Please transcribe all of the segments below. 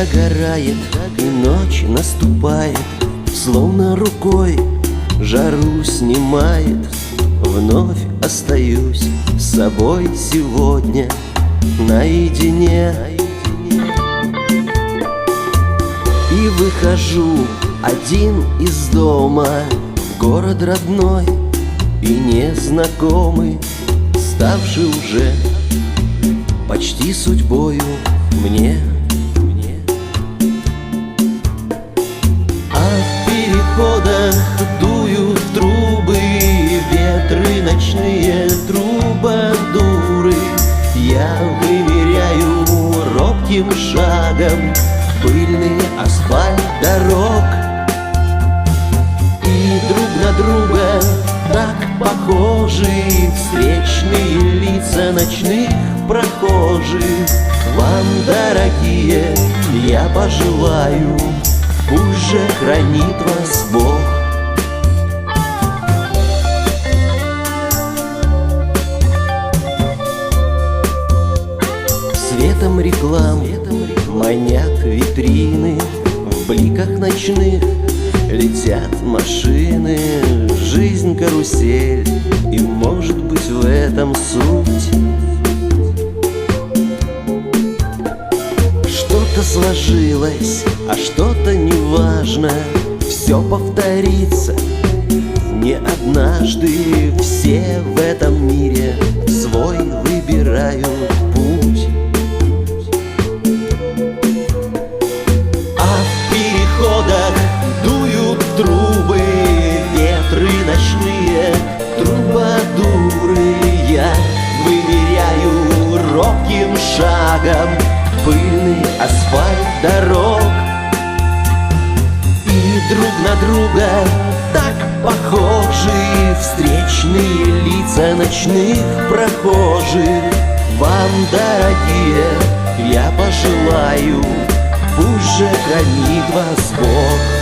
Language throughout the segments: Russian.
Догорает, и ночь наступает Словно рукой жару снимает. Вновь остаюсь с собой сегодня Наедине. И выхожу один из дома город родной и незнакомый Ставший уже почти судьбою мне переходах дуют трубы Ветры ночные трубадуры. Я вымеряю робким шагом Пыльный асфальт дорог. И друг на друга так похожи Встречные лица ночных прохожих. Вам, дорогие, я пожелаю Пусть же хранит вас Бог. Светом реклам манят витрины В бликах ночных летят машины. Жизнь карусель, и может быть в этом суть Что-то сложилось, а что-то неважно Все повторится не однажды. Все в этом мире свой выбирают дорог. И друг на друга так похожи Встречные лица ночных прохожих. Вам, дорогие, я пожелаю Пусть же хранит вас Бог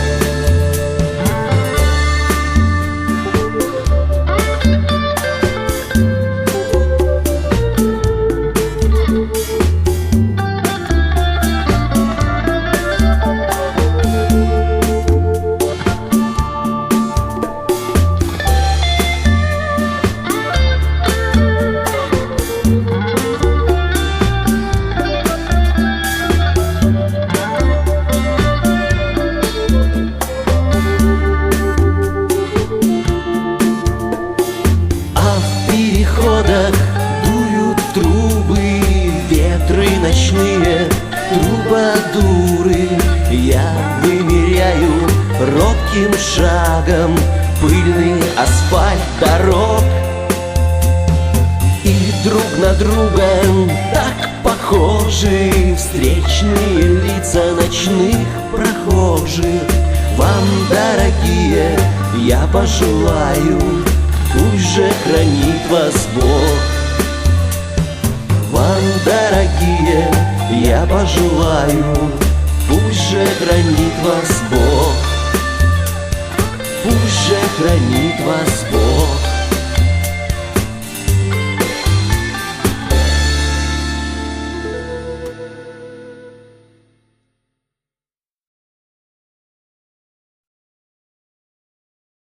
Ветры ночные, трубадуры. Я вымеряю робким шагом Пыльный асфальт дорог. И друг на друга так похожи Встречные лица ночных прохожих. Вам, дорогие, я пожелаю Пусть же хранит вас Бог. Вам, дорогие, я пожелаю Пусть же хранит вас Бог. Пусть же хранит вас Бог